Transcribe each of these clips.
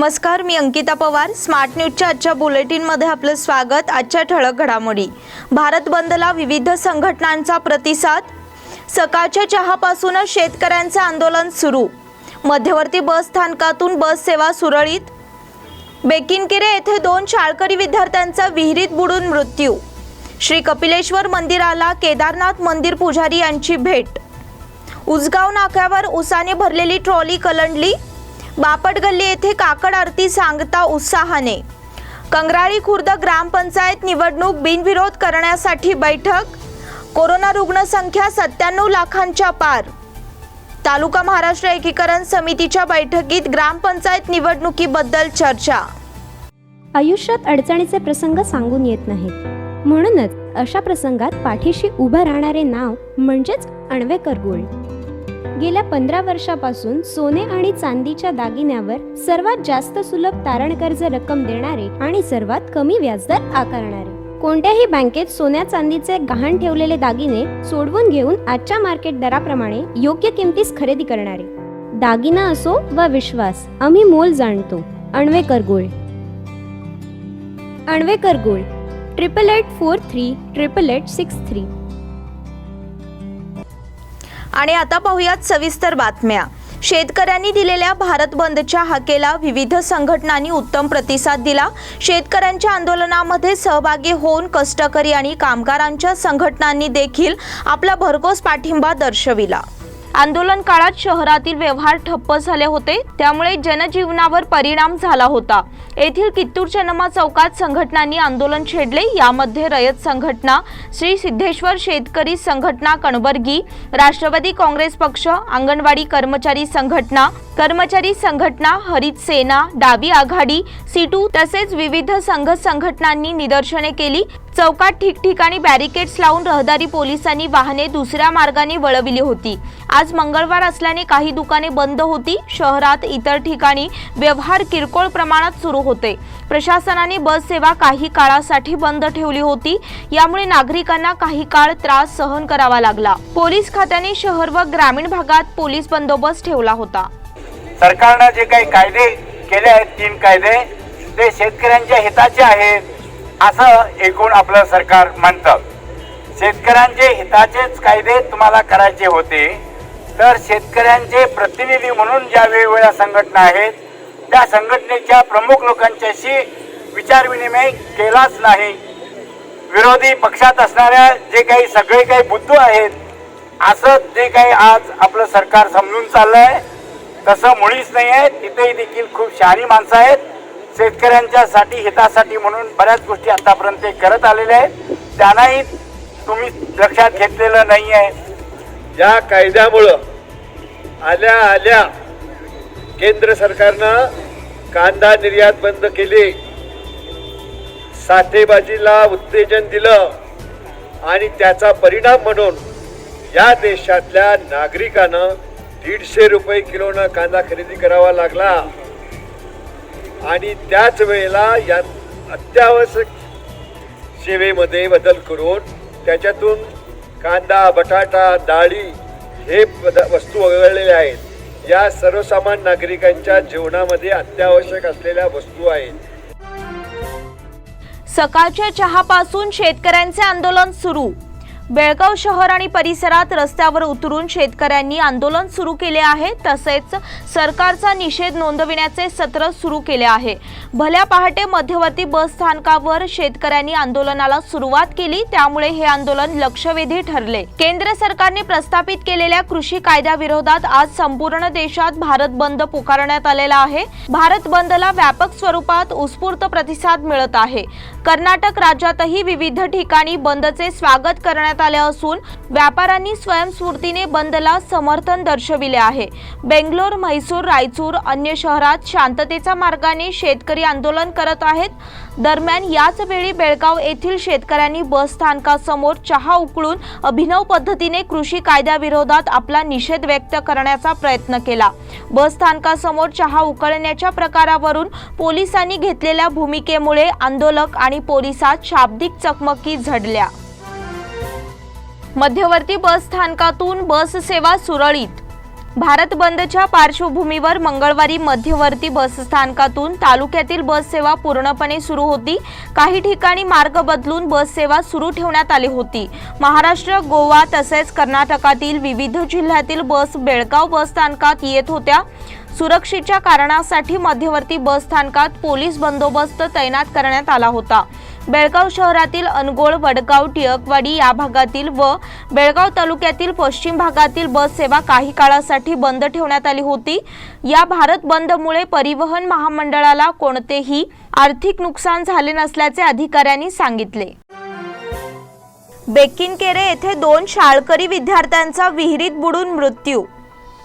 नमस्कार मी अंकिता पवार. स्मार्ट न्यूजच्या आजच्या बुलेटिनमध्ये आपलं स्वागत. आजच्या ठळक घडामोडी. भारत बंदला विविध संघटनांचा प्रतिसाद. सकाळच्या चहापासूनच शेतकऱ्यांचे आंदोलन सुरू. मध्यवर्ती बस स्थानकातून बस सेवा सुरळीत. बेकिनकेरे येथे दोन शाळकरी विद्यार्थ्यांचा विहिरीत बुडून मृत्यू. श्री कपिलेश्वर मंदिराला केदारनाथ मंदिर पुजारी यांची भेट. उसगाव नाक्यावर उसाने भरलेली ट्रॉली कलंडली. बापट गल्ली येथे काकड आरती सांगता उत्साहाने. कंगराळी खुर्द ग्रामपंचायत निवडणूक बिनविरोध करण्यासाठी बैठक. कोरोना रुग्णसंख्या सत्त्याण्णव लाखांच्या पार. तालुका महाराष्ट्र एकीकरण समितीच्या बैठकीत ग्रामपंचायत निवडणुकीबद्दल चर्चा. आयुष्यात अडचणीचे प्रसंग सांगून येत नाहीत. म्हणूनच अशा प्रसंगात पाठीशी उभं राहणारे नाव म्हणजेच अणवेकर गोल्ड. गेल्या पंधरा वर्षापासून सोने आणि चांदीच्या दागिन्यावर सर्वात जास्त सुलभ तारण कर्ज रक्कम देणारे आणि सर्वात कमी व्याजदर आकारणारे. कोणत्याही बँकेत सोन्या चांदीचे गहाण ठेवलेले दागिने सोडवून घेऊन आजच्या मार्केट दराप्रमाणे योग्य किमतीस खरेदी करणारे. दागिना असो वा विश्वास आम्ही मोल जाणतो. Anvekar gold. Anvekar gold. Triple eight four three triple eight six three. आणि आता पाहूयात सविस्तर बातम्या. शेतकऱ्यांनी दिलेल्या भारत बंदच्या हाकेला विविध संघटनांनी उत्तम प्रतिसाद दिला. शेतकऱ्यांच्या आंदोलनामध्ये सहभागी होऊन कष्टकरी आणि कामगारांच्या संघटनांनी देखील आपला भरघोस पाठिंबा दर्शविला. आंदोलन काळात शहरातील व्यवहार ठप्प झाले होते त्यामुळे जनजीवनावर परिणाम झाला होता. येथील कित्तूर चनमा चौकात संघटनांनी आंदोलन छेडले यामध्ये रयत संघटना श्री सिद्धेश्वर शेतकरी संघटना कणबर्गी राष्ट्रवादी काँग्रेस पक्ष अंगणवाडी कर्मचारी संघटना कर्मचारी संघटना हरित सेना डावी आघाडी सीटू तसेच विविध संघ संघटनांनी निदर्शने केली. चौकात ठिकठिकाणी बॅरिकेड्स लावून रहदारी पोलिसांनी वाहने दुसऱ्या मार्गाने वळविली होती. आज मंगळवार असल्याने काही दुकाने बंद होती. शहरात इतर ठिकाणी व्यवहार किरकोळ प्रमाणात सुरू होते. प्रशासनाने बस सेवा काही काळासाठी बंद ठेवली होती. यामुळे नागरिकांना काही काळ त्रास सहन करावा लागला. पोलीस खात्याने शहर व ग्रामीण भागात पोलीस बंदोबस्त ठेवला होता. सरकारनं जे काही कायदे केले आहेत तीन कायदे ते शेतकऱ्यांच्या हिताचे आहेत. असं एकूण आपलं सरकार म्हणतं. शेतकऱ्यांचे हिताचेच कायदे तुम्हाला करायचे होते तर शेतकऱ्यांचे प्रतिनिधी म्हणून ज्या वेगवेगळ्या संघटना आहेत त्या संघटनेच्या प्रमुख लोकांच्याशी विचारविनिमय केलाच नाही. विरोधी पक्षात असणाऱ्या जे काही सगळे काही बुद्धू आहेत असं जे काही आज आपलं सरकार समजून चाललंय तसं मुळीच नाही आहे तिथेही देखील खूप शहाणी माणसं आहेत. शेतकऱ्यांच्यासाठी हितासाठी म्हणून बऱ्याच गोष्टी आतापर्यंत ते करत आलेले आहेत. त्यांनाही तुम्ही लक्षात घेतलेलं नाही आहे या कायद्यामुळं आल्या आल्या केंद्र सरकारनं कांदा निर्यात बंद केली. साठेबाजीला उत्तेजन दिलं आणि त्याचा परिणाम म्हणून या देशातल्या नागरिकानं दीडशे रुपये किलोनं कांदा खरेदी करावा लागला. आणि त्याच वेळेला या अत्यावश्यक सेवेमध्ये बदल करून त्याच्यातून कांदा बटाटा डाळी हे पद- वस्तू वगळलेल्या आहेत. या सर्वसामान्य नागरिकांच्या जीवनामध्ये अत्यावश्यक असलेल्या वस्तू आहेत. सकाळच्या चहापासून शेतकऱ्यांचे आंदोलन सुरू. बेळगाव शहर आणि परिसरात रस्त्यावर उतरून शेतकऱ्यांनी आंदोलन सुरू केले आहे. तसेच सरकारचा निषेध नोंदविण्याचे सत्र सुरू केले आहे. भल्या पहाटे मध्यवर्ती बस स्थानकावर शेतकऱ्यांनी आंदोलनाला सुरुवात केली. त्यामुळे हे आंदोलन लक्षवेधी ठरले. केंद्र सरकारने प्रस्थापित केलेल्या कृषी कायद्याविरोधात आज संपूर्ण देशात भारत बंद पुकारण्यात आलेला आहे. भारत बंदला व्यापक स्वरूपात उत्स्फूर्त प्रतिसाद मिळत आहे. कर्नाटक राज्यातही विविध ठिकाणी बंदचे स्वागत करण्यात आले असून व्यापाऱ्यांनी स्वयंस्फूर्तीने बंदला समर्थन दर्शविले आहे. बेंगलोर म्हैसूर रायचूर अन्य शहरात शांततेचा मार्गाने शेतकरी आंदोलन करत आहेत. दरम्यान याच वेळी बेळगाव येथील शेतकऱ्यांनी बस स्थानकासमोर चहा उकळून अभिनव पद्धतीने कृषी कायद्याविरोधात आपला निषेध व्यक्त करण्याचा प्रयत्न केला. बस स्थानकासमोर चहा उकळण्याच्या प्रकारावरून पोलिसांनी घेतलेल्या भूमिकेमुळे आंदोलक आणि पोलिसात शाब्दिक चकमकी झडल्या. मध्यवर्ती बस स्थानकातून बस सेवा सुरळीत. भारत बंदच्या पार्श्वभूमीवर मंगळवारी मध्यवर्ती बसस्थानकातून तालुक्यातील बससेवा पूर्णपणे सुरू होती. काही ठिकाणी मार्ग बदलून बससेवा सुरू ठेवण्यात आली होती. महाराष्ट्र गोवा तसेच कर्नाटकातील विविध जिल्ह्यातील बस बेळगाव बसस्थानकात येत होत्या. सुरक्षेच्या कारणासाठी मध्यवर्ती बस स्थानकात पोलीस बंदोबस्त तैनात करण्यात आला होता. बेळगाव शहरातील अनगोळ वडगाव टिळकवाडी या भागातील व बेळगाव तालुक्यातील पश्चिम भागातील बस सेवा काही काळासाठी बंद ठेवण्यात आली होती. या भारत बंदमुळे परिवहन महामंडळाला कोणतेही आर्थिक नुकसान झाले नसल्याचे अधिकाऱ्यांनी सांगितले. बेकिनकेरे येथे दोन शाळकरी विद्यार्थ्यांचा विहिरीत बुडून मृत्यू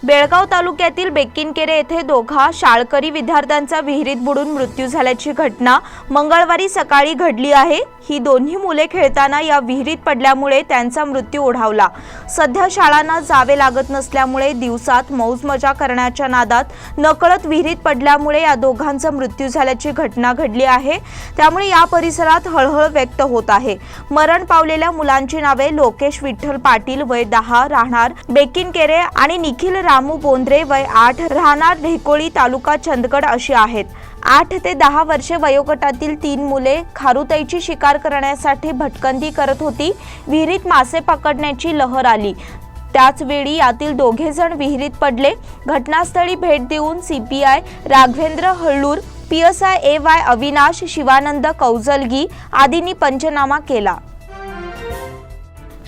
बेळगाव तालुक्यातील बेकिनकेरे येथे दोघा शाळकरी विद्यार्थ्यांचा विहिरीत बुडून मृत्यू झाल्याची घटना मंगळवारी सकाळी घडली आहे. ही दोन्ही मुले खेळताना या विहिरीत पडल्यामुळे त्यांचा मृत्यू ओढावला. सध्या शाळांना जावे लागत नसल्यामुळे दिवसात मौज मजा करण्याच्या नादात नकळत विहिरीत पडल्यामुळे या दोघांचा मृत्यू झाल्याची घटना घडली आहे. त्यामुळे या परिसरात हळहळ व्यक्त होत आहे. मरण पावलेल्या मुलांची नावे लोकेश विठ्ठल पाटील वय दहा राहणार बेकिनकेरे आणि निखिल रामू बोंद्रे वय आठ राहणार ढेकोळी तालुका चंदगड अशी आहेत. आठ ते दहा वर्षे वयोगटातील तीन मुले खारुताईची शिकार करण्यासाठी भटकंती करत होती. विहिरीत मासे पकडण्याची लहर आली. त्याचवेळी यातील दोघे जण विहिरीत पडले. घटनास्थळी भेट देऊन CPI Raghavendra Halur P S I A Y Avinash Shivanand Kaujalagi आदींनी पंचनामा केला.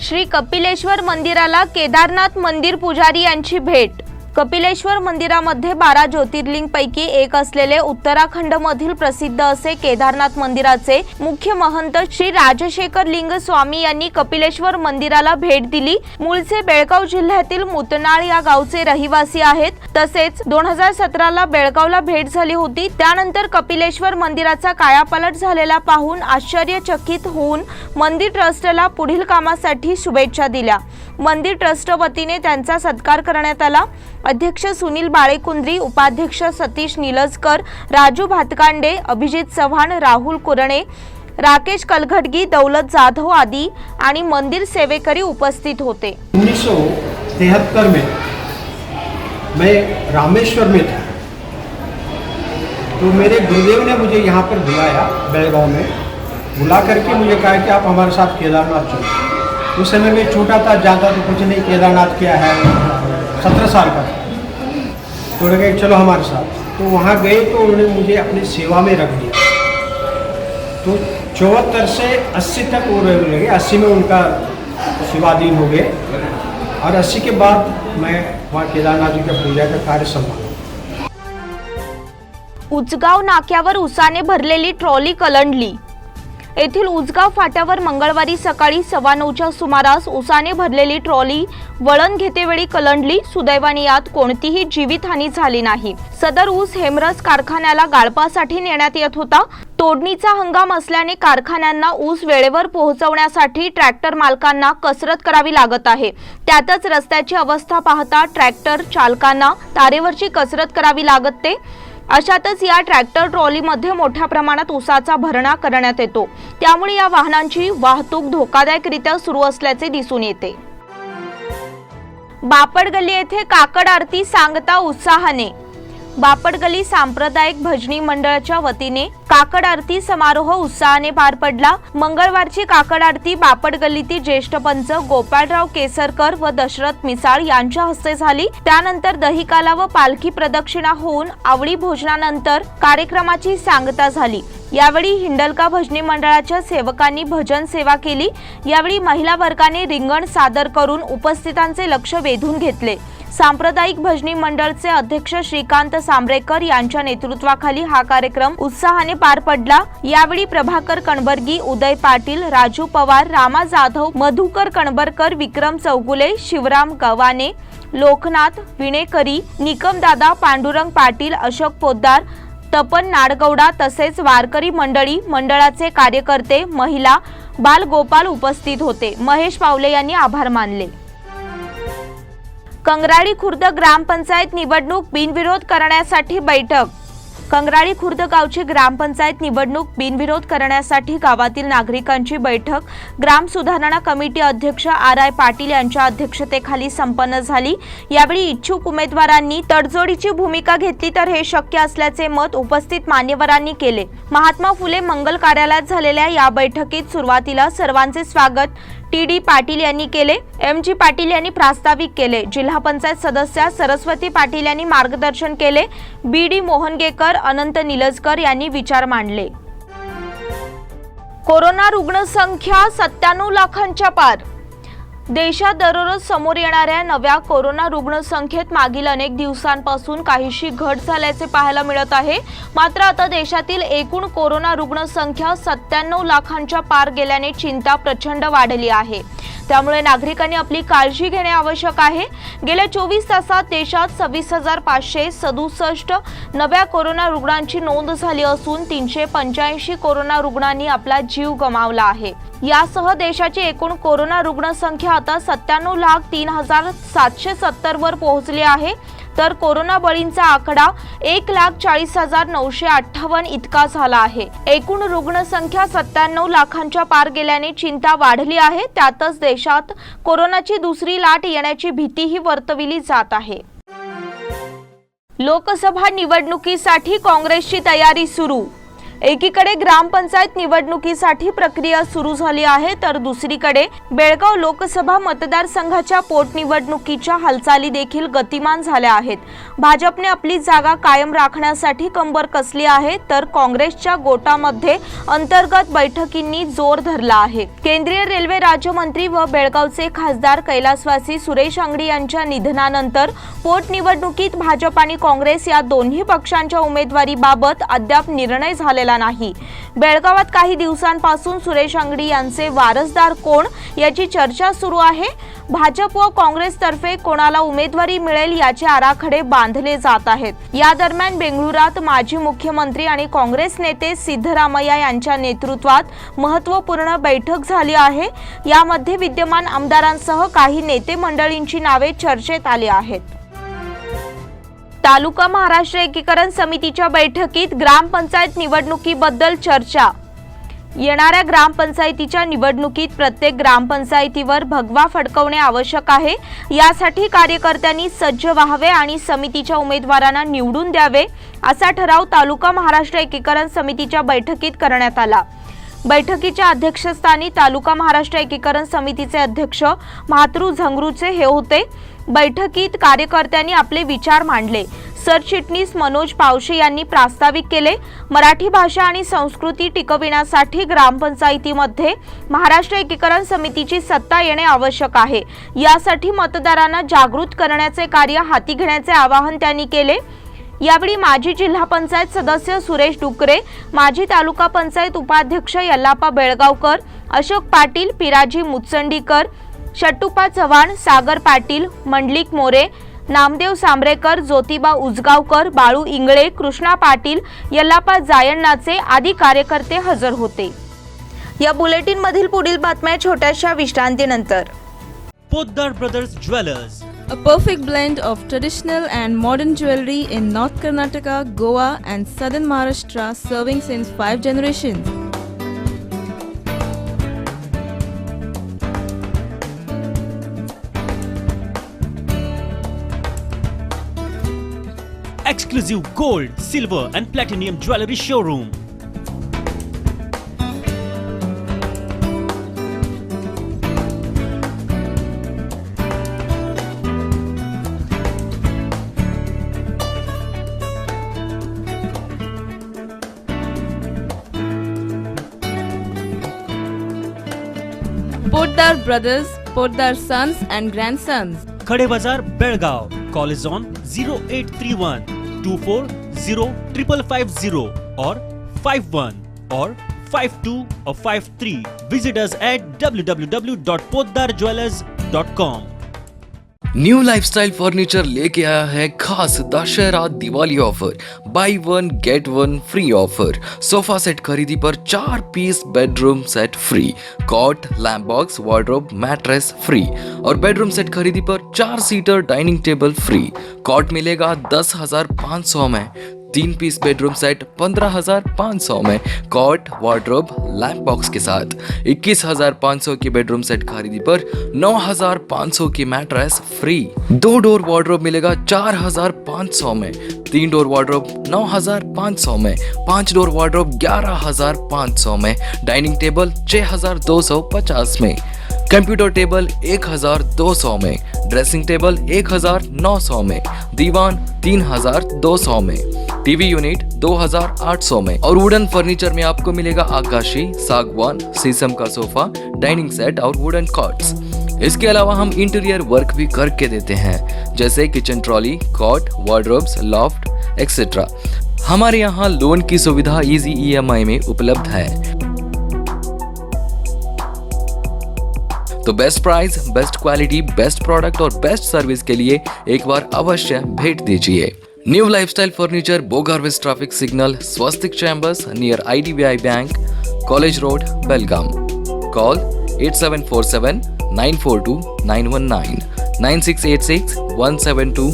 श्री कपिलेश्वर मंदिराला केदारनाथ मंदिर पुजारी यांची भेट कपिलेश्वर मंदिरामध्ये बारा ज्योतिर्लिंगपैकी एक असलेले उत्तराखंडमधील प्रसिद्ध असे केदारनाथ मंदिराचे मुख्य महंत श्री राजशेखर लिंग स्वामी यांनी कपिलेश्वर मंदिराला भेट दिली. मूळचे बेळगाव जिल्ह्यातील मुतनाळ या गावचे रहिवासी आहेत. तसेच दोन हजार सतराला बेळगावला भेट झाली होती. त्यानंतर कपिलेश्वर मंदिराचा कायापालट झालेला पाहून आश्चर्यचकित होऊन मंदिर ट्रस्टला पुढील कामासाठी शुभेच्छा दिल्या. मंदिर ट्रस्ट वतीने त्यांचा सत्कार करण्यात आला. अध्यक्ष सुनील बाळेकुंद्री उपाध्यक्ष सतीश निलजकर राजू भातकांडे अभिजित चव्हाण राहुल कुरणे राकेश कलघटगी दौलत जाधव आदी आणि मंदिर सेवेकरी उपस्थित होते. 1973 में मैं रामेश्वर में था। तो मेरे गुरुदेव ने मुझे यहाँ पर बुलाया बेलगांव में। बुला करके मुझे कहा कि आप हमारे साथ केदारनाथ चलो। उस समय मैं छोटा था ज़्यादा तो कुछ नहीं केदारनाथ क्या है। सत्रह साल का तो उन्होंने कहा चलो हमारे साथ। तो वहाँ गए तो उन्होंने मुझे अपनी सेवा में रख दिया। तो चौहत्तर से अस्सी तक वो रहने लगे। अस्सी में उनका शिवाधीन हो गए। और अस्सी के बाद मैं वहाँ केदारनाथ जी का पूजा का कार्य संभाला। उचगाव नाक्यावर उसाने भरलेली ट्रॉली कलंडली। येथील उजगाव फाट्यावर मंगळवारी सकाळी सव्वा नऊच्या सुमारास उसाने भरलेली ट्रॉली वळण घेतेवेळी कलंडली सुदैवाने यात कोणतीही जीवितहानी झाली नाही. सदर ऊस हेमरस कारखान्याला गाळपासाठी नेण्यात येत होता. तोडणीचा हंगाम असल्याने कारखान्यांना ऊस वेळेवर पोहोचवण्यासाठी ट्रॅक्टर मालकांना कसरत करावी लागत आहे. त्यातच रस्त्याची अवस्था पाहता ट्रॅक्टर चालकांना तारेवरची कसरत करावी लागते. अशातच या ट्रॅक्टर ट्रॉलीमध्ये मोठ्या प्रमाणात उसाचा भरणा करण्यात येतो. त्यामुळे या वाहनांची वाहतूक धोकादायकरित्या सुरू असल्याचे दिसून येते. बापड गल्ली येथे काकड आरती सांगता उत्साहाने बापडगली सांप्रदायिक भजनी मंडळाच्या वतीने काकड आरती समारोह उत्साहाने पार पडला. मंगळवारची काकड आरती बापडगल्लीतील ज्येष्ठ पंच गोपाळराव केसरकर व दशरथ मिसाळ यांच्या हस्ते झाली. त्यानंतर दहिकाला व पालखी प्रदक्षिणा होऊन आवडी भोजनानंतर कार्यक्रमाची सांगता झाली. यावेळी हिंडलका भजनी मंडळाच्या सेवकांनी भजन सेवा केली. यावेळी महिला वर्गाने रिंगण सादर करून उपस्थितांचे लक्ष वेधून घेतले. सांप्रदायिक भजनी मंडळचे अध्यक्ष श्रीकांत सांबरेकर यांच्या नेतृत्वाखाली हा कार्यक्रम उत्साहाने पार पडला. यावेळी प्रभाकर कणबर्गी उदय पाटील राजू पवार रामा जाधव मधुकर कणबरकर विक्रम चौगुले शिवराम गव्हाणे लोकनाथ विणेकरी निकमदादा पांडुरंग पाटील अशोक पोद्दार तपन नाडगौडा तसेच वारकरी मंडळी मंडळाचे कार्यकर्ते महिला बालगोपाल उपस्थित होते. महेश पावले यांनी आभार मानले. कंगराळी खुर्द ग्रामपंचायत निवडणूक बिनविरोध करण्यासाठी बैठक कंगराळी खुर्द गावची ग्रामपंचायत निवडणूक बिनविरोध करण्यासाठी गावातील नागरिकांची बैठक. ग्राम सुधारणा कमिटी अध्यक्ष आर आय पाटील यांच्या अध्यक्षतेखाली संपन्न झाली. यावेळी इच्छुक उमेदवारांनी तडजोडीची भूमिका घेतली तर हे शक्य असल्याचे मत उपस्थित मान्यवरांनी केले. महात्मा फुले मंगल कार्यालयात झालेल्या या बैठकीत सुरुवातीला सर्वांचे स्वागत. टी डी पाटील यांनी केले एम जी पाटील यांनी प्रास्ताविक केले जिल्हा पंचायत सदस्या सरस्वती पाटील यांनी मार्गदर्शन केले बी डी मोहनगेकर अनंत निलजकर यांनी विचार मांडले. कोरोना रुग्णसंख्या सत्त्याण्णव लाखांच्या पार देशात दररोज समोर येणाऱ्या नव्या कोरोना रुग्णसंख्येत मागील अनेक दिवसांपासून काहीशी घट झाल्याचे पाहायला मिळत आहे. मात्र आता देशातील एकूण कोरोना रुग्णसंख्या सत्त्याण्णव लाखांच्या पार गेल्याने चिंता प्रचंड वाढली आहे. त्यामुळे नागरिकांनी आपली काळजी घेणे आवश्यक आहे. गेल्या चोवीस तासात देशात सव्वीस हजार पाचशे सदुसष्ट नव्या कोरोना रुग्णांची नोंद झाली असून तीनशे पंच्याऐंशी कोरोना रुग्णांनी आपला जीव गमावला आहे. यासह देशाची एकूण कोरोना रुग्णसंख्या आता सत्त्याण्णव लाख तीन हजार सातशे सत्तर वर आहे. तर कोरोना बळींचा आकडा एक लाख चाळीस हजार नऊशे अठ्ठावन्न इतका झाला आहे. एकूण रुग्णसंख्या सत्त्याण्णव लाखांच्या पार गेल्याने चिंता वाढली आहे. त्यातच देशात कोरोनाची दुसरी लाट येण्याची भीतीही वर्तविली जात आहे. लोकसभा निवडणुकीसाठी काँग्रेसची तयारी सुरू एकीकडे ग्रामपंचायत निवडणुकीसाठी प्रक्रिया सुरू झाली आहे तर दुसरीकडे बेळगाव लोकसभा मतदारसंघाच्या पोटनिवडणुकीच्या हालचाली देखील गतिमान झाल्या आहेत. भाजपने आपली जागा कायम राखण्यासाठी कंबर कसली आहे तर काँग्रेसच्या गोटामध्ये अंतर्गत बैठकींनी जोर धरला आहे. केंद्रीय रेल्वे राज्यमंत्री व बेळगावचे खासदार कैलासवासी सुरेश अंगडी यांच्या निधनानंतर पोटनिवडणुकीत भाजप आणि काँग्रेस या दोन्ही पक्षांच्या उमेदवारीबाबत अद्याप निर्णय झालेला नाही. बेळगावात काही दिवसांपासून सुरेश अंगडी यांचे वारसदार कोण याची चर्चा सुरू आहे. भाजप व काँग्रेसतर्फे कोणाला उमेदवारी मिळेल याचे आराखडे बांधले जात आहेत. या दरम्यान बेंगळुरात माजी मुख्यमंत्री आणि काँग्रेस नेते सिद्धरामय्या यांच्या नेतृत्वात महत्त्वपूर्ण बैठक झाली आहे. यामध्ये विद्यमान आमदारांसह काही नेते मंडळींची नावे चर्चेत आली आहेत. तालुका महाराष्ट्र एकीकरण समितीच्या बैठकीत ग्रामपंचायत निवडणुकीबद्दल चर्चा. येणाऱ्या ग्रामपंचायतीच्या निवडणुकीत प्रत्येक ग्रामपंचायतीवर भगवा फडकवणे आवश्यक आहे. यासाठी कार्यकर्त्यांनी सज्ज व्हावे आणि समितीच्या उमेदवारांना निवडून द्यावे असा ठराव तालुका महाराष्ट्र एकीकरण समितीच्या बैठकीत करण्यात आला. बैठकीच्या अध्यक्षस्थानी तालुका महाराष्ट्र एकीकरण समितीचे अध्यक्ष म्हात्रू झंगरूचे हे होते. बैठकीत कार्यकर्त्यांनी आपले विचार मांडले. सरचिटणीस मनोज पावशे यांनी प्रास्ताविक केले. मराठी भाषा आणि संस्कृती टिकविण्यासाठी ग्रामपंचायतीमध्ये महाराष्ट्र एकीकरण समितीची सत्ता येणे आवश्यक आहे. यासाठी मतदारांना जागृत करण्याचे कार्य हाती घेण्याचे आवाहन त्यांनी केले. यावेळी माजी जिल्हा पंचायत सदस्य सुरेश डुकरे माजी तालुका पंचायत उपाध्यक्ष यल्लापा बेळगावकर अशोक पाटील पिराजी मुचंडीकर शट्टुपा चव्हाण सागर पाटील मंडलिक मोरे नामदेव सांबरेकर ज्योतिबा उजगावकर बाळू इंगळे कृष्णा पाटील यल्लापा जायण्णाचे आदी कार्यकर्ते हजर होते. या बुलेटिन मधील पुढील बातम्या छोट्याशा विश्रांतीनंतर. Poddar brothers jewellers. A perfect blend of traditional and modern jewelry in North Karnataka, Goa, and southern Maharashtra, serving since five generations. Exclusive gold, silver, and platinum jewelry showroom. Brothers, their sons and grandsons. Khade Bazar, Belgav. Call is on 0831 240 5550 or 51 or 52 or 53. Visit us at www.poddarjewelers.com. New lifestyle furniture लेके आया है खास Dussehra Diwali offer buy one get one free offer sofa set खरीदी पर चार piece bedroom set free cot lamp box wardrobe mattress free और bedroom set खरीदी पर चार seater dining table free cot मिलेगा दस हज़ार पाँच सौ में. तीन पीस बेडरूम सेट पंद्रह हजार पाँच सौ में कॉट वार्ड्रोब लैंप बॉक्स के साथ। इक्कीस हजार पाँच सौ की बेडरूम सेट खरीदी पर नौ हजार पाँच सौ की मैट्रेस फ्री दो डोर वार्ड्रोब मिलेगा चार हजार पाँच सौ में। तीन डोर वार्ड्रोब नौ हजार पाँच सौ में। पाँच डोर वार्ड्रोब ग्यारह हजार पाँच सौ में। डाइनिंग टेबल छः हजार दो सौ पचास में। कंप्यूटर टेबल एक हजार दो सौ में। ड्रेसिंग टेबल एक हजार नौ सौ में। दीवान तीन हजार दो सौ में। टीवी यूनिट दो हज़ार आठ सौ में। और वुडन फर्नीचर में आपको मिलेगा आकाशी, सागवान, शीशम का सोफा डाइनिंग सेट और वुडन कॉट्स इसके अलावा हम इंटीरियर वर्क भी करके देते हैं, जैसे kitchen trolley cot wardrobes loft etcetera हमारे यहाँ लोन की सुविधा इजी ईएमआई में उपलब्ध है। तो best price best quality best product और बेस्ट सर्विस के लिए एक बार अवश्य भेंट दीजिए। New lifestyle furniture Bogarves traffic signal Swastik chambers near IDBI bank college road Belgaum call eight seven four seven nine four two nine 8747 942 919 9686 172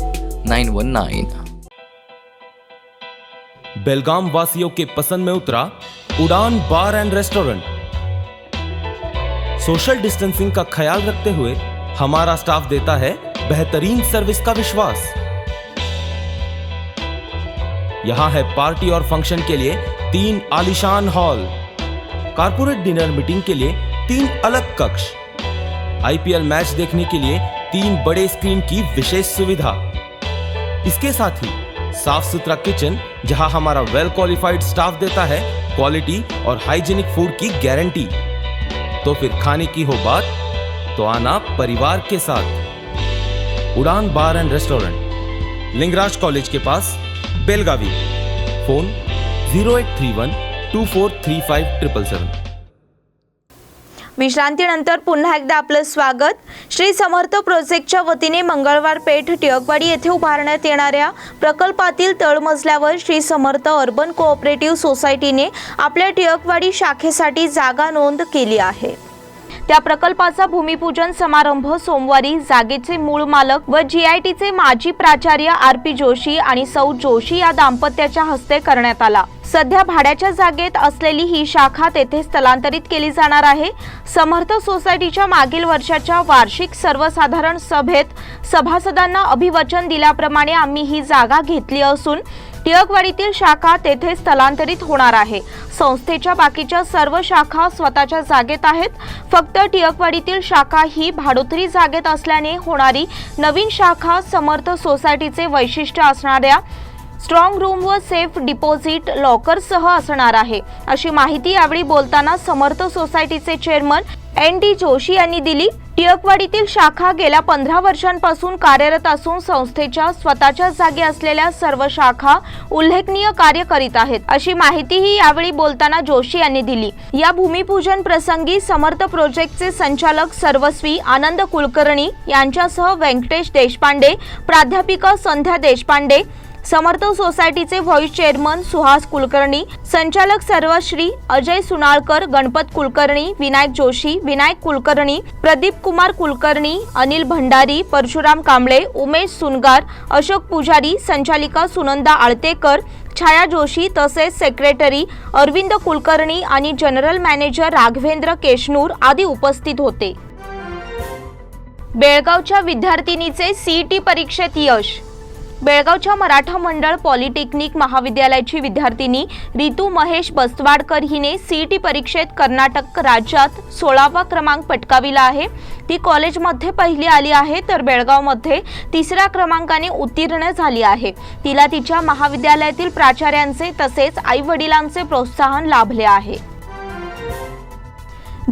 919 Belgaum वासियों के पसंद में उतरा Udaan, bar and restaurant. Social distancing का ख्याल रखते हुए हमारा स्टाफ देता है बेहतरीन सर्विस का विश्वास। यहाँ है पार्टी और फ़ंक्शन के लिए तीन आलिशान हॉल। कारपोरेट डिनर मीटिंग के लिए तीन अलग कक्ष। आईपीएल मैच देखने के लिए तीन बड़े स्क्रीन की विशेष सुविधा। इसके साथ ही साफ़ सुथरा किचन, जहाँ हमारा वेल क्वालिफाइड स्टाफ देता है क्वालिटी और हाइजीनिक फ़ूड की गारंटी तो फिर खाने की हो बात तो आना परिवार के साथ। Udaan bar and restaurant, Lingaraj college K pass. Belagavi. Phone zero eight three one two four three five triple seven विश्रांतीनंतर पुन्हा एकदा आपलं स्वागत. श्री समर्थ प्रोजेक्टच्या वतीने मंगळवार पेठ टिळकवाडी येथे उभारण्यात येणाऱ्या प्रकल्पातील तळमजल्यावर श्री समर्थ अर्बन कोऑपरेटिव्ह सोसायटीने आपल्या टिळकवाडी शाखेसाठी जागा नोंद केली आहे. त्या प्रकल्पाचा भूमिपूजन समारंभ सोमवारी जागेचे मूळ मालक व जीआयटीचे माजी प्राचार्य आर पी जोशी आणि सौ जोशी या दाम्पत्याच्या हस्ते करण्यात आला. सध्या भाड्याच्या जागेत असलेली ही शाखा तेथे स्थलांतरित केली जाणार आहे. समर्थ सोसायटीच्या मागील वर्षाच्या वार्षिक सर्वसाधारण सभेत सभासदांना अभिवचन दिल्याप्रमाणे आम्ही ही जागा घेतली असून टिळकवाडीतील शाखा तेथे स्थलांतरित होणार आहे. संस्थेच्या बाकीच्या सर्व शाखा स्वतःच्या जागेत आहेत. फक्त टिळकवाडीतील शाखा ही भाडोत्री जागेत असल्याने होणारी नवीन शाखा समर्थ सोसायटीचे वैशिष्ट्य असणाऱ्या स्ट्रॉंग रूम व सेफ डिपॉझिट लॉकरसह असणार आहे. अशी माहिती यावेळी बोलताना समर्थ सोसायटीचे चेअरमन एन डी जोशी यांनी दिली. टिळकवाडीतील शाखा गेल्या पंधरा वर्षांपासून कार्यरत असून संस्थेच्या स्वतःच्या जागी असलेल्या सर्व शाखा उल्लेखनीय कार्य करीत आहेत. अशी माहितीही यावेळी बोलताना जोशी यांनी दिली. या भूमिपूजन प्रसंगी समर्थ प्रोजेक्टचे संचालक सर्वस्वी आनंद कुलकर्णी यांच्यासह व्यंकटेश देशपांडे प्राध्यापिका संध्या देशपांडे समर्थ सोसायटीचे व्हाईस चेअरमन सुहास कुलकर्णी संचालक सर्वश्री अजय सुनाळकर गणपत कुलकर्णी विनायक जोशी विनायक कुलकर्णी प्रदीप कुमार कुलकर्णी अनिल भंडारी परशुराम कांबळे उमेश सुनगार अशोक पुजारी संचालिका सुनंदा आळतेकर छाया जोशी तसेच सेक्रेटरी अरविंद कुलकर्णी आणि जनरल मॅनेजर राघवेंद्र केशनूर आदी उपस्थित होते. बेळगावच्या विद्यार्थिनीचे सीईटी परीक्षेत यश बेळगावच्या मराठा मंडळ पॉलिटेक्निक महाविद्यालयाची विद्यार्थिनी रितू महेश बसवाडकर हिने सीईटी परीक्षेत कर्नाटक राज्यात सोळावा क्रमांक पटकाविला आहे. ती कॉलेजमध्ये पहिली आली आहे तर बेळगावमध्ये तिसऱ्या क्रमांकाने उत्तीर्ण झाली आहे. तिला तिच्या महाविद्यालयातील प्राचार्यांचे तसेच आई वडिलांचे प्रोत्साहन लाभले आहे.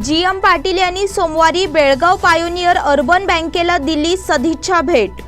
जी एम पाटील यांनी सोमवारी बेळगाव पायोनियर अर्बन बँकेला दिली सदिच्छा भेट.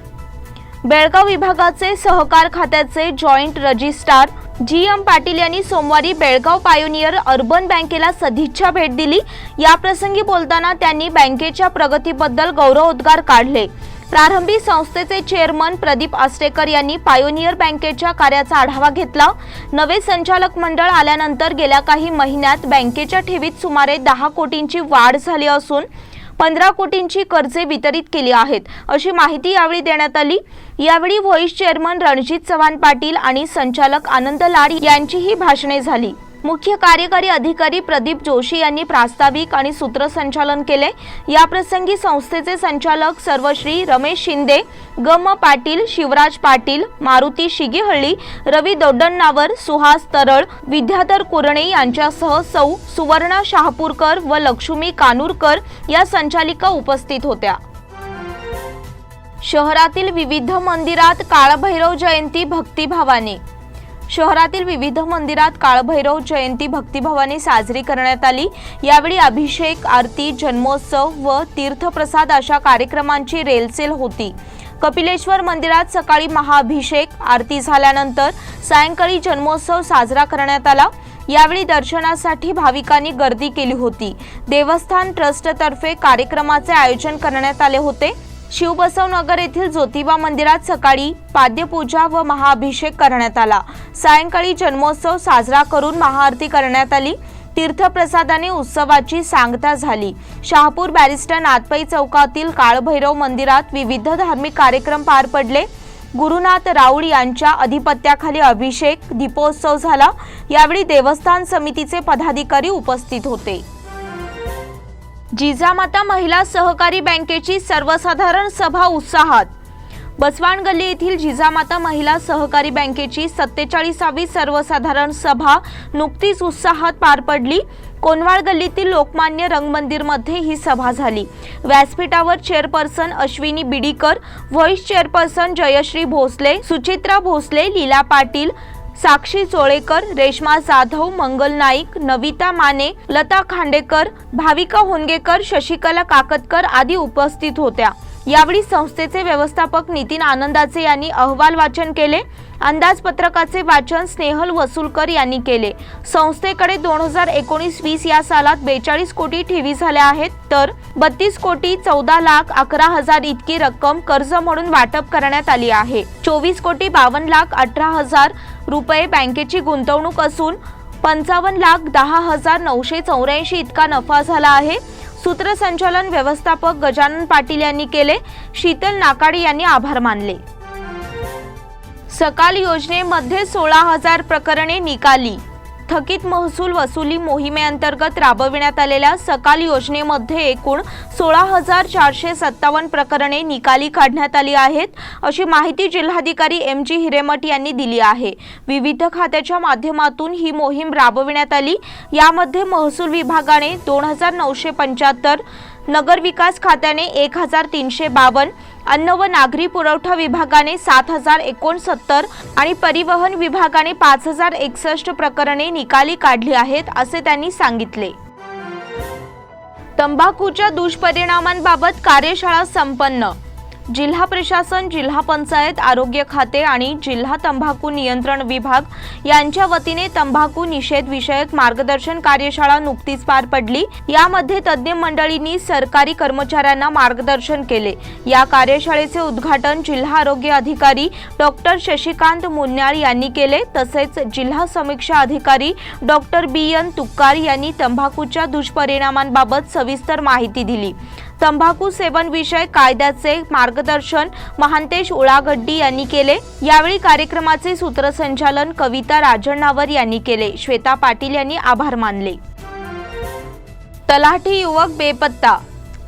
बेळगाव विभागाचे सहकार खात्याचे joint registrar G M Patil यांनी सोमवारी बेळगाव पायोनियर अर्बन बँकेला सदिच्छा भेट दिली. या प्रसंगी बोलताना त्यांनी बँकेच्या प्रगतीबद्दल गौरवोद्गार काढले. प्रारंभी संस्थेचे चेअरमन प्रदीप आस्टेकर यांनी पायोनियर बँकेच्या कार्याचा आढावा घेतला. नवे संचालक मंडळ आल्यानंतर गेल्या काही महिन्यात बँकेच्या ठेवीत सुमारे दहा कोटींची वाढ झाली असून पंधरा कोटींची कर्जे वितरित केली आहेत. अशी माहिती यावेळी देण्यात आली. यावेळी व्हॉइस चेअरमन रणजित चव्हाण पाटील आणि संचालक आनंद लाड यांचीही भाषणे झाली. मुख्य कार्यकारी अधिकारी प्रदीप जोशी यांनी प्रास्ताविक आणि सूत्रसंचालन केले. या प्रसंगी संस्थेचे संचालक सर्वश्री रमेश शिंदे गम पाटील शिवराज पाटील मारुती शिगेहळ्ळी रवी दोड्डण्णावर सुहास तरळ विद्याधर कुरणे यांच्यासह सौ सुवर्णा शहापूरकर व लक्ष्मी कानूरकर या संचालिका उपस्थित होत्या. शहरातील विविध मंदिरात काळभैरव जयंती भक्तिभावाने शहरातील विविध मंदिरात काळभैरव जयंती भक्तिभावाने साजरी करण्यात आली. यावेळी अभिषेक आरती जन्मोत्सव व तीर्थप्रसाद अशा कार्यक्रमांची रेलसेल होती. कपिलेश्वर मंदिरात सकाळी महाअभिषेक आरती झाल्यानंतर सायंकाळी जन्मोत्सव साजरा करण्यात आला. यावेळी दर्शनासाठी भाविकांनी गर्दी केली होती. देवस्थान ट्रस्टतर्फे कार्यक्रमाचे आयोजन करण्यात आले होते. शिवबसवनगर येथील ज्योतिबा मंदिरात सकाळी पाद्यपूजा व महाअभिषेक करण्यात आला. सायंकाळी जन्मोत्सव साजरा करून महाआरती करण्यात आली. तीर्थप्रसादाने उत्सवाची सांगता झाली. शहापूर बॅरिस्टर नाथपाई चौकातील काळभैरव मंदिरात विविध धार्मिक कार्यक्रम पार पडले. गुरुनाथ राऊळ यांच्या अधिपत्याखाली अभिषेक दीपोत्सव झाला. यावेळी देवस्थान समितीचे पदाधिकारी उपस्थित होते. जिजामाता महिला सहकारी बँकेची सर्वसाधारण सभा उत्साहात. बसवाण गल्ली येथील जिजामाता महिला सहकारी बँकेची सत्तेचाळीसावी सर्वसाधारण सभा नुकतीच उत्साहात पार पडली. कोनवाळ गल्लीतील लोकमान्य रंगमंदिरमध्ये ही सभा झाली. व्यासपीठावर chairperson Ashwini Bidikar vice chairperson Jayashree Bhosale Suchitra Bhosale Leela Patil Sakshi Cholekar Reshma Jadhav Mangal Naik Navita Mane Lata Khandekar Bhavika Hongekar Shashikala Kakatkar आदी उपस्थित होत्या. यावेळी संस्थेचे व्यवस्थापक नितीन आनंदाचे यांनी अहवाल वाचन केले. अंदाजपत्रकाचे वाचन स्नेहल वसुलकर यांनी केले. संस्थेकडे दोन हजार एकोणीस वीस या सालात बेचाळीस कोटी ठेवी झाल्या आहेत. तर बत्तीस कोटी चौदा लाख अकरा हजार इतकी रक्कम कर्ज म्हणून वाटप करण्यात आली आहे. चोवीस कोटी बावन्न लाख अठरा हजार रुपये बँकेची गुंतवणूक असून पंचावन्न लाख दहा हजार नऊशे चौऱ्याऐंशी इतका नफा झाला आहे. सूत्रसंचालन व्यवस्थापक गजानन पाटील यांनी केले. शीतल नाकाडे यांनी आभार मानले. सकाल योजनेमध्ये सोळा हजार प्रकरणे निकाली. थकीत महसूल वसुली मोहिमेअंतर्गत राबविण्यात आलेल्या सकाल योजनेमध्ये एकूण सोळा हजार चारशे सत्तावन्न प्रकरणे निकाली काढण्यात आली आहेत अशी माहिती जिल्हाधिकारी एम जी हिरेमठ यांनी दिली आहे. विविध खात्याच्या माध्यमातून ही मोहीम राबविण्यात आली. यामध्ये महसूल विभागाने दोन हजार नऊशे पंच्याहत्तर नगर विकास खात्याने एक हजार तीनशे बावन्न अन्न व नागरी पुरवठा विभागाने सात हजार एकोणसत्तर आणि परिवहन विभागाने पाच हजार एकसष्ट प्रकरणे निकाली काढली आहेत असे त्यांनी सांगितले. तंबाखूच्या दुष्परिणामांबाबत कार्यशाळा संपन्न. जिल्हा प्रशासन जिल्हा पंचायत आरोग्य खाते आणि जिल्हा तंबाखू नियंत्रण विभाग यांच्या वतीने तंबाखू निषेध विषयक मार्गदर्शन कार्यशाळा नुकतीच पार पडली. यामध्ये तज्ज्ञ मंडळींनी सरकारी कर्मचाऱ्यांना मार्गदर्शन केले. या कार्यशाळेचे उद्घाटन जिल्हा आरोग्य अधिकारी डॉक्टर शशिकांत मुन्याळ यांनी केले. तसेच जिल्हा समीक्षा अधिकारी डॉक्टर बी. एन. तुक्कार यांनी तंबाखूच्या दुष्परिणामांबाबत सविस्तर माहिती दिली. तंबाखू सेवन विषय कायद्याचे मार्गदर्शन महांतेश उळागड्डी यांनी केले. यावेळी कार्यक्रमाचे सूत्रसंचालन कविता राजण्णावर यांनी केले. श्वेता पाटील यांनी आभार मानले. तलाठी युवक बेपत्ता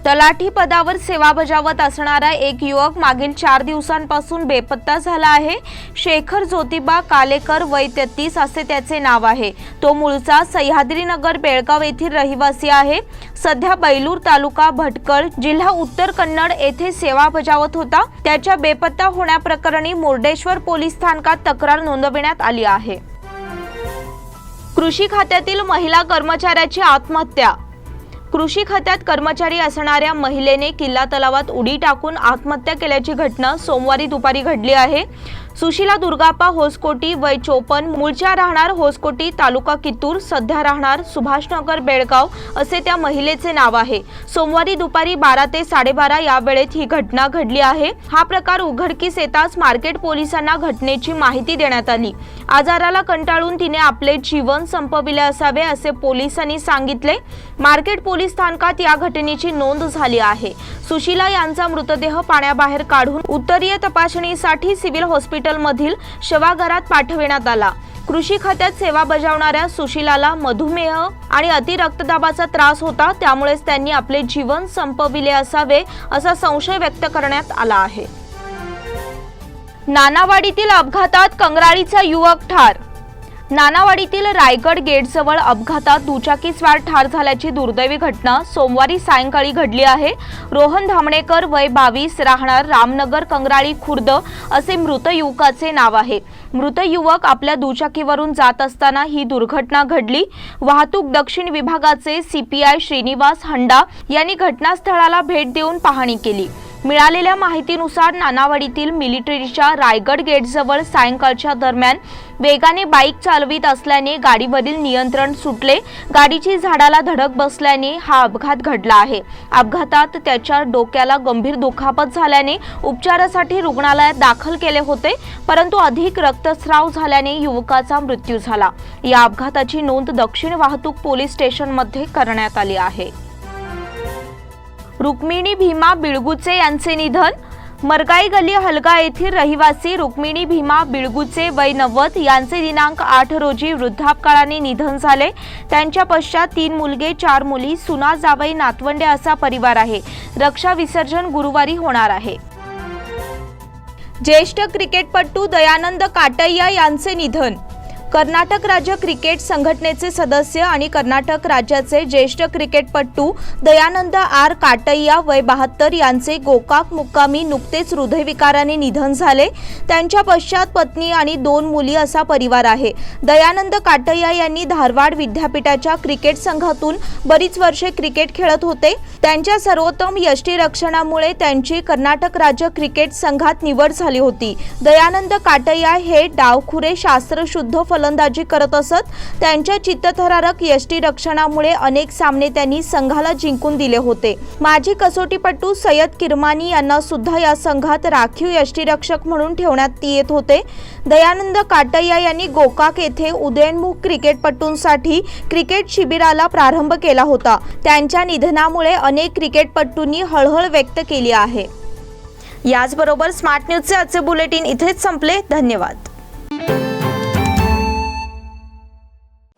तलाठी पदावर सेवा बजावत असणारा एक युवक मागील चार दिवसांपासून बेपत्ता झाला आहे. शेखर ज्योतिबा कालेकर वय तेहतीस असे त्याचे नाव आहे. तो मूळचा सह्याद्रीनगर बेळगाव येथील रहिवासी आहे. सध्या बैलूर तालुका भटकळ जिल्हा उत्तर कन्नड येथे सेवा बजावत होता. त्याच्या बेपत्ता होण्याप्रकरणी मुर्डेश्वर पोलीस स्थानकात तक्रार नोंदविण्यात आली आहे. कृषी खात्यातील महिला कर्मचाऱ्याची आत्महत्या कृषी खात्यात कर्मचारी असणाऱ्या महिलेने किल्ला तलावात उडी टाकून आत्महत्या केल्याची घटना सोमवारी दुपारी घडली आहे. सुशीला दुर्गाप्पा होसकोटी वय चोपन्न मूळच्या राहणार होसकोटी तालुका कित्तूर सध्या राहणार सुभाषनगर बेळगाव असे त्या महिलेचे नाव आहे. सोमवारी दुपारी बारा ते साडेबारा या वेळेत ही घटना घडली आहे. हा प्रकार उघडकीस येताच मार्केट पोलिसांना घटनेची माहिती देण्यात आली. आजाराला कंटाळून तिने आपले जीवन संपविले असावे असे पोलिसांनी सांगितले. मार्केट पोलीस स्थानकात या घटनेची नोंद झाली आहे. सुशीला यांचा मृतदेह पाण्याबाहेर काढून उत्तरीय तपासणीसाठी सिव्हिल हॉस्पिटलमधील शवागारात पाठविण्यात आला. कृषी खात्यात सेवा बजावणाऱ्या सुशीलाला मधुमेह आणि अतिरक्तदाबाचा त्रास होता त्यामुळेच त्यांनी आपले जीवन संपविले असावे असा संशय व्यक्त करण्यात आला आहे. नानावाडीतील अपघातात कंगराळीचा युवक ठार नानावाडीतील रायगड गेटजवळ अपघातात दुचाकीस्वार ठार झाल्याची दुर्दैवी घटना सोमवारी सायंकाळी घडली आहे. रोहन धामणेकर वय बावीस राहणार रामनगर कंगराळी खुर्द असे मृत युवकाचे नाव आहे. मृत युवक आपल्या दुचाकीवरून जात असताना ही दुर्घटना घडली. वाहतूक दक्षिण विभागाचे सीपीआय श्रीनिवास हंडा यांनी घटनास्थळाला भेट देऊन पाहणी केली. मिळालेल्या माहितीनुसार नानावाडीतील मिलिटरीच्या रायगड गेटजवळ सायंकाळच्या दरम्यान वेगाने बाईक चालवित असल्याने गाडीवरील नियंत्रण सुटले. गाडीची झाडाला धडक बसल्याने हा अपघात घडला आहे. अपघातात त्याच्या डोक्याला गंभीर दुखापत झाल्याने उपचारासाठी रुग्णालयात दाखल केले होते परंतु अधिक रक्तस्राव झाल्याने युवकाचा मृत्यू झाला. या अपघाताची नोंद दक्षिण वाहतूक पोलीस स्टेशनमध्ये करण्यात आली आहे. रुक्मिणी भीमा बिळगुचे यांचे निधन मरगाई गल्ली हलगा येथील रहिवासी रुक्मिणी भीमा बिळगुचे वय नव्वद यांचे दिनांक आठ रोजी वृद्धापकाळाने निधन झाले. त्यांच्या पश्चात तीन मुलगे चार मुली सुना जावई नातवंडे असा परिवार आहे. रक्षा विसर्जन गुरुवारी होणार आहे. ज्येष्ठ क्रिकेटपटू दयानंद काटय्या यांचे निधन कर्नाटक राज्य क्रिकेट संघटनेचे सदस्य आणि कर्नाटक राज्याचे ज्येष्ठ क्रिकेटपटू दयानंद आर काटय्या वय बहात्तर यांचे गोकाक मुक्कामी नुकतेच हृदयविकाराने निधन झाले. त्यांच्या पश्चात पत्नी आणि दोन मुली असा परिवार आहे. दयानंद काटय्या यांनी धारवाड विद्यापीठाच्या क्रिकेट संघातून बरीच वर्षे क्रिकेट खेळत होते. त्यांच्या सर्वोत्तम यष्टीरक्षणामुळे त्यांची कर्नाटक राज्य क्रिकेट संघात निवड झाली होती. दयानंद काटय्या हे डावखुरे शास्त्रशुद्ध फलंदाजी करत असत त्यांच्या चित्तथरारक यष्टीरक्षणामुळे अनेक सामने त्यांनी संघाला जिंकून दिले होते. माजी कसोटीपटू सय्यद किरमानी यांना सुद्धा या संघात राखीव यष्टीरक्षक म्हणून ठेवण्यात येत होते. दयानंद काटय्या यांनी गोकाक येथे उदयनमुख क्रिकेटपटूंसाठी क्रिकेट शिबिराला प्रारंभ केला होता. त्यांच्या निधनामुळे अनेक क्रिकेटपटूंनी हळहळ व्यक्त केली आहे. याचबरोबर स्मार्ट न्यूजचे आजचे बुलेटिन इथेच संपले. धन्यवाद.